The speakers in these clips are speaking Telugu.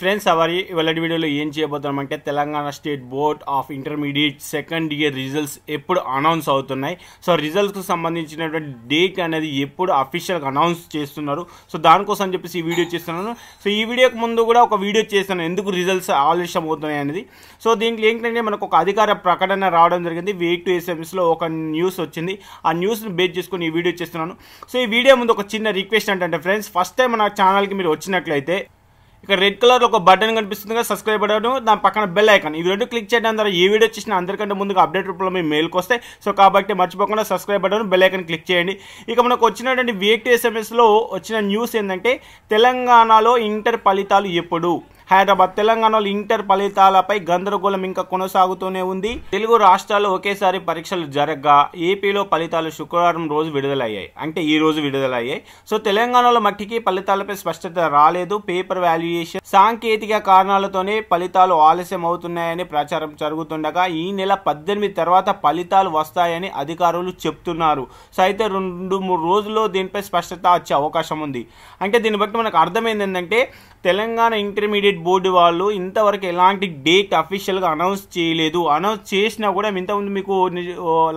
ఫ్రెండ్స్ అవరి ఇవాళ వీడియోలో ఏం చేయబోతున్నాం అంటే Telangana state board of intermediate second year results ఎప్పుడు అనౌన్స్ అవుతున్నాయి. సో రిజల్ట్స్కి సంబంధించినటువంటి డేట్ అనేది ఎప్పుడు అఫీషియల్గా అనౌన్స్ చేస్తున్నారు. సో దానికోసం చెప్పేసి ఈ వీడియో చేస్తున్నాను. సో ఈ వీడియోకి ముందు కూడా ఒక వీడియో చేస్తాను. ఎందుకు రిజల్ట్స్ ఆలస్యం అవుతున్నాయి అనేది. సో దీంట్లో ఏంటంటే మనకు ఒక అధికార ప్రకటన రావడం జరిగింది. వెయిట్ టు ఎస్ఎంఎస్లో ఒక న్యూస్ వచ్చింది. ఆ న్యూస్ని బేస్ చేసుకుని ఈ వీడియో చేస్తున్నాను. సో ఈ వీడియో ముందు ఒక చిన్న రిక్వెస్ట్ అంటే ఫ్రెండ్స్ ఫస్ట్ టైం మన ఛానల్కి మీరు వచ్చినట్లయితే ఇక్కడ రెడ్ కలర్ ఒక బటన్ కనిపిస్తుంది కదా సబ్స్క్రైబ్ బటన్ దాని పక్కన బెల్ ఐకాన్ ఇవి రెండు క్లిక్ చేయడం ద్వారా ఏ వీడియో చేసినా అందరికంటే ముందుగా అప్డేట్ రూపంలో మీ మెయిల్కి వస్తాయి. సో కాబట్టి మర్చిపోకుండా subscribe button bell icon click చేయండి. ఇక మనకు వచ్చినటువంటి విఎక్టీ ఎస్ఎంఎస్లో వచ్చిన న్యూస్ ఏంటంటే తెలంగాణలో ఇంటర్ ఫలితాలు ఎప్పుడు? హైదరాబాద్ తెలంగాణలో ఇంటర్ ఫలితాలపై గందరగోళం ఇంకా కొనసాగుతూనే ఉంది. తెలుగు రాష్ట్రాల్లో ఒకేసారి పరీక్షలు జరగగా ఏపీలో ఫలితాలు శుక్రవారం రోజు విడుదలయ్యాయి. అంటే ఈ రోజు విడుదలయ్యాయి. సో తెలంగాణలో మట్టికి ఫలితాలపై స్పష్టత రాలేదు. పేపర్ వాల్యుయేషన్ సాంకేతిక కారణాలతోనే ఫలితాలు ఆలస్యం అవుతున్నాయని ప్రచారం జరుగుతుండగా ఈ నెల పద్దెనిమిది తర్వాత ఫలితాలు వస్తాయని అధికారులు చెప్తున్నారు. సో అయితే రెండు మూడు రోజుల్లో దీనిపై స్పష్టత వచ్చే అవకాశం ఉంది. అంటే దీన్ని బట్టి మనకు అర్థమైంది ఏంటంటే తెలంగాణ ఇంటర్మీడియట్ బోర్డు వాళ్ళు ఇంతవరకు ఎలాంటి డేట్ అఫీషియల్గా అనౌన్స్ చేయలేదు. అనౌన్స్ చేసినా కూడా ఇంతకుముందు మీకు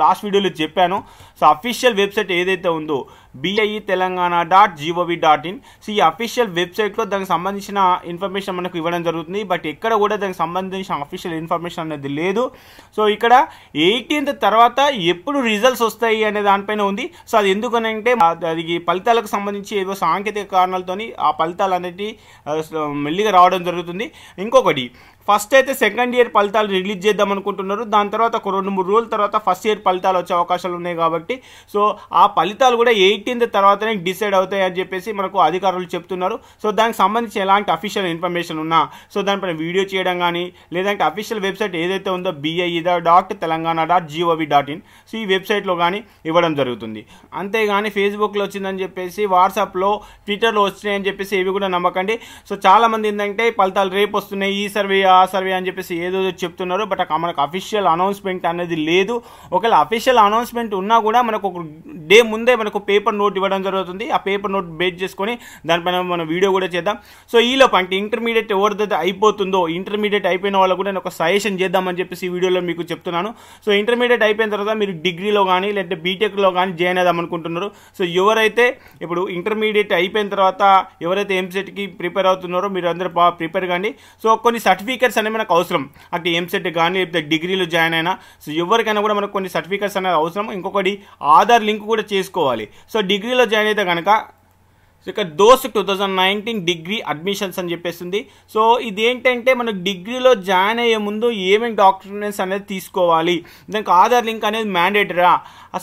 లాస్ట్ వీడియోలో చెప్పాను. సో అఫీషియల్ వెబ్సైట్ ఏదైతే ఉందో BIE Telangana dot G O V dot in. So ఈ అఫీషియల్ వెబ్సైట్లో దానికి సంబంధించిన ఇన్ఫర్మేషన్ మనకు ఇవ్వడం జరుగుతుంది. బట్ ఎక్కడ కూడా దానికి సంబంధించిన అఫీషియల్ ఇన్ఫర్మేషన్ అనేది లేదు. సో ఇక్కడ ఎయిటీన్త్ తర్వాత ఎప్పుడు రిజల్ట్స్ వస్తాయి అనే దానిపైన ఉంది. సో అది ఎందుకనంటే అది ఫలితాలకు సంబంధించి ఏదో సాంకేతిక కారణాలతోని ఆ ఫలితాలు అనేది మెల్లిగా రావడం జరుగుతుంది. ఇంకొకటి ఫస్ట్ అయితే సెకండ్ ఇయర్ ఫలితాలు రిలీజ్ చేద్దాం అనుకుంటున్నారు. దాని తర్వాత ఒక రెండు మూడు రోజుల తర్వాత ఫస్ట్ ఇయర్ ఫలితాలు వచ్చే అవకాశాలు ఉన్నాయి కాబట్టి. సో ఆ ఫలితాలు కూడా ఎయిటీన్త్ తర్వాతనే డిసైడ్ అవుతాయి అని చెప్పేసి మనకు అధికారులు చెప్తున్నారు. సో దానికి సంబంధించి ఎలాంటి అఫీషియల్ ఇన్ఫర్మేషన్ ఉన్నా సో దానిపైన వీడియో చేయడం కానీ లేదంటే అఫీషియల్ వెబ్సైట్ ఏదైతే ఉందో బిఐఈదా dot Telangana dot G O V dot in so ఈ వెబ్సైట్లో కానీ ఇవ్వడం జరుగుతుంది. అంతేగాని ఫేస్బుక్లో వచ్చిందని చెప్పేసి వాట్సాప్లో ట్విట్టర్లో వచ్చినాయని చెప్పేసి ఇవి కూడా నమ్మకండి. సో చాలామంది ఏంటంటే ఫలితాలు రేపు వస్తున్నాయి ఈ సర్వే ఆ సర్వే అని చెప్పేసి ఏదో చెప్తున్నారు. బట్ మనకు అఫీషియల్ అనౌన్స్మెంట్ అనేది లేదు. ఒకవేళ అఫీషియల్ అనౌన్స్మెంట్ ఉన్నా కూడా మనకు ఒక డే ముందే మనకు పేపర్ నోట్ ఇవ్వడం జరుగుతుంది. ఆ పేపర్ నోట్ బేస్ చేసుకొని దానిపైన మనం వీడియో కూడా చేద్దాం. సో ఈలోపు అంటే ఇంటర్మీడియట్ ఎవరిదైతే అయిపోతుందో ఇంటర్మీడియట్ అయిపోయిన వాళ్ళకు కూడా నేను ఒక సజెషన్ చేద్దామని చెప్పేసి ఈ వీడియోలో మీకు చెప్తున్నాను. సో ఇంటర్మీడియట్ అయిపోయిన తర్వాత మీరు డిగ్రీలో కానీ లేదంటే బీటెక్లో కానీ జాయిన్ అవుదాం అనుకుంటున్నారు. సో ఎవరైతే ఇప్పుడు ఇంటర్మీడియట్ అయిపోయిన తర్వాత ఎవరైతే ఎంసెట్కి ప్రిపేర్ అవుతున్నారో మీరు అందరూ బాగా ప్రిపేర్ కానీ సో కొన్ని సర్టిఫికేట్స్ అనేవి మనకు అవసరం. అంటే ఎంసెట్ కానీ లేకపోతే డిగ్రీలో జాయిన్ అయినా. సో ఎవరికైనా కూడా మనకు కొన్ని సర్టిఫికేట్స్ అనేది అవసరం. ఇంకొకటి ఆధార్ లింక్ కూడా చేసుకోవాలి. సో డిగ్రీలో జాయిన్ అయితే కనుక సో ఇక్కడ DOST two thousand nineteen degree admissions అని చెప్పేసింది. సో ఇది ఏంటంటే మనకు డిగ్రీలో జాయిన్ అయ్యే ముందు ఏమేమి డాక్యుమెంట్స్ అనేది తీసుకోవాలి? దానికి ఆధార్ లింక్ అనేది మ్యాండేటరా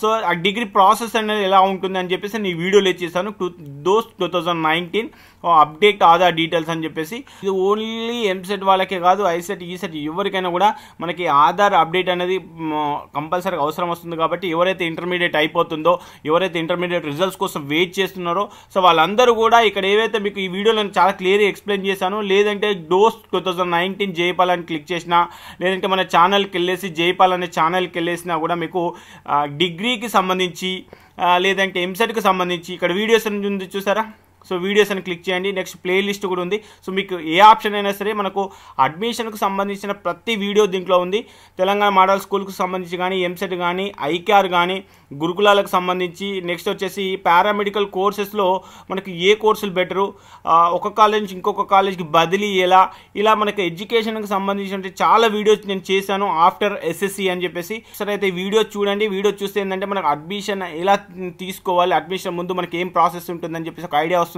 సో ఆ డిగ్రీ ప్రాసెస్ అనేది ఎలా ఉంటుంది అని చెప్పేసి నేను ఈ వీడియోలో ఇచ్చేసాను two DOST two thousand nineteen update Aadhaar details అని చెప్పేసి. ఇది ఓన్లీ ఎంసెట్ వాళ్ళకే కాదు ఐసెట్ ఈసెట్ ఎవరికైనా కూడా మనకి ఆధార్ అప్డేట్ అనేది కంపల్సరీగా అవసరం వస్తుంది కాబట్టి ఎవరైతే ఇంటర్మీడియట్ అయిపోతుందో ఎవరైతే ఇంటర్మీడియట్ రిజల్ట్స్ కోసం వెయిట్ చేస్తున్నారో సో వాళ్ళందరూ అందరూ కూడా ఇక్కడ ఏవైతే మీకు ఈ వీడియోలో చాలా క్లియర్గా ఎక్స్ప్లెయిన్ చేశాను లేదంటే DOST two thousand nineteen Jaipal అని క్లిక్ చేసినా లేదంటే మన ఛానల్కి వెళ్ళేసి జైపాల్ అనే ఛానల్కి వెళ్ళేసినా కూడా మీకు డిగ్రీకి సంబంధించి లేదంటే ఎంసెట్కి సంబంధించి ఇక్కడ వీడియోస్ ఉంది చూసారా? సో వీడియోస్ అని క్లిక్ చేయండి. నెక్స్ట్ ప్లేలిస్ట్ కూడా ఉంది. సో మీకు ఏ ఆప్షన్ అయినా సరే మనకు అడ్మిషన్కు సంబంధించిన ప్రతి వీడియో దీంట్లో ఉంది. తెలంగాణ మోడల్ స్కూల్కి సంబంధించి కానీ ఎంసెట్ కానీ ఐకేఆర్ కానీ గురుకులాలకు సంబంధించి. నెక్స్ట్ వచ్చేసి పారామెడికల్ కోర్సెస్లో మనకి ఏ కోర్సులు బెటరు? ఒక కాలేజ్ నుంచి ఇంకొక కాలేజ్కి బదిలీ ఎలా? ఇలా మనకి ఎడ్యుకేషన్కి సంబంధించిన చాలా వీడియోస్ నేను చేశాను ఆఫ్టర్ ఎస్ఎస్సి అని చెప్పేసి. సరే అయితే వీడియో చూడండి. వీడియో చూస్తే ఏంటంటే మనకు అడ్మిషన్ ఎలా తీసుకోవాలి? అడ్మిషన్ ముందు మనకి ఏం ప్రాసెస్ ఉంటుందని చెప్పేసి ఒక ఐడియా వస్తుంది.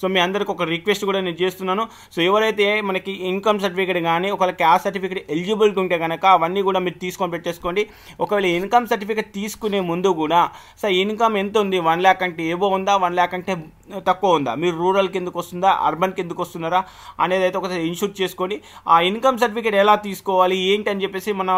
సో మీ అందరికి ఒక రిక్వెస్ట్ కూడా నేను చేస్తున్నాను. సో ఎవరైతే మనకి ఇన్కమ్ సర్టిఫికేట్ కానీ ఒకవేళ క్యాస్ట్ సర్టిఫికేట్ ఎలిజిబిలిటీ ఉంటే కనుక అవన్నీ కూడా మీరు తీసుకొని పెట్టేసుకోండి. ఒకవేళ ఇన్కమ్ సర్టిఫికేట్ తీసుకునే ముందు కూడా సో ఇన్కమ్ ఎంత ఉంది? వన్ ల్యాక్ అంటే ఏవో ఉందా? వన్ ల్యాక్ అంటే తక్కువ ఉందా? మీరు రూరల్ కిందకు వస్తుందా? అర్బన్ కిందకు వస్తున్నారా? అనేది అయితే ఒకసారి ఇన్షూర్ చేసుకోండి ఆ ఇన్కమ్ సర్టిఫికేట్ ఎలా తీసుకోవాలి? ఏంటి అని చెప్పేసి మన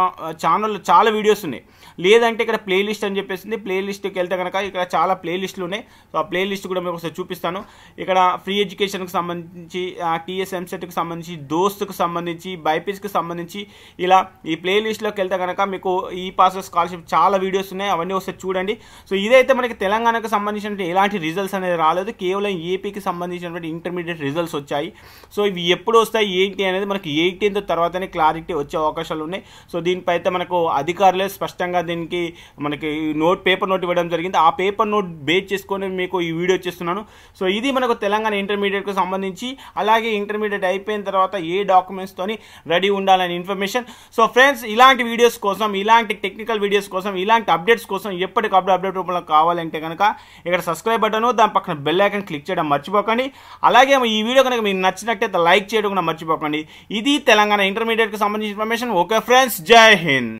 ఛానల్లో చాలా వీడియోస్ ఉన్నాయి. లేదంటే ఇక్కడ ప్లేలిస్ట్ అని చెప్పేసింది. ప్లేలిస్ట్కి వెళ్తే కనుక ఇక్కడ చాలా ప్లేలిస్టులు ఉన్నాయి. సో ఆ ప్లేలిస్ట్ కూడా మీకు ఒకసారి చూపిస్తాను. ఇక్కడ ఫ్రీ ఎడ్యుకేషన్కి సంబంధించి టీఎస్ ఎంసెట్కి సంబంధించి దోస్తుకు సంబంధించి బైపీస్కి సంబంధించి ఇలా ఈ ప్లేలిస్ట్లోకి వెళ్తే కనుక మీకు ఈ పాస్ స్కాలర్షిప్ చాలా వీడియోస్ ఉన్నాయి. అవన్నీ ఒకసారి చూడండి. సో ఇదైతే మనకి తెలంగాణకు సంబంధించిన ఎలాంటి రిజల్ట్స్ అనేది రాలేదు. కేవలం ఏపీకి సంబంధించినటువంటి ఇంటర్మీడియట్ రిజల్ట్స్ వచ్చాయి. సో ఇవి ఎప్పుడు వస్తాయి ఏంటి అనేది మనకి ఎయిటీన్త్ తర్వాతనే క్లారిటీ వచ్చే అవకాశాలు ఉన్నాయి. సో దీనిపై అయితే మనకు అధికారులే స్పష్టంగా దీనికి మనకి నోట్ పేపర్ నోట్ ఇవ్వడం జరిగింది. ఆ పేపర్ నోట్ బేస్ చేసుకొని మీకు ఈ వీడియో చేస్తున్నాను. సో ఇది మనకు తెలంగాణ ఇంటర్మీడియట్కి సంబంధించి అలాగే ఇంటర్మీడియట్ అయిపోయిన తర్వాత ఏ డాక్యుమెంట్స్తోని రెడీ ఉండాలని ఇన్ఫర్మేషన్ సో ఫ్రెండ్స్ ఇలాంటి వీడియోస్ కోసం ఇలాంటి టెక్నికల్ వీడియోస్ కోసం ఇలాంటి అప్డేట్స్ కోసం ఎప్పటికప్పుడు అప్డేట్ రూపంలో కావాలంటే కనుక ఇక్కడ సబ్స్క్రైబ్ బటను దాని పక్కన బెల్ ఐకాన్ క్లిక్ చేయడం మర్చిపోకండి. అలాగే ఈ వీడియో కనుక మీకు నచ్చినట్టయితే లైక్ చేయడం కూడా మర్చిపోకండి. ఇది తెలంగాణ ఇంటర్మీడియట్కి సంబంధించిన ఇన్ఫర్మేషన్. ఓకే ఫ్రెండ్స్ జై హింద్.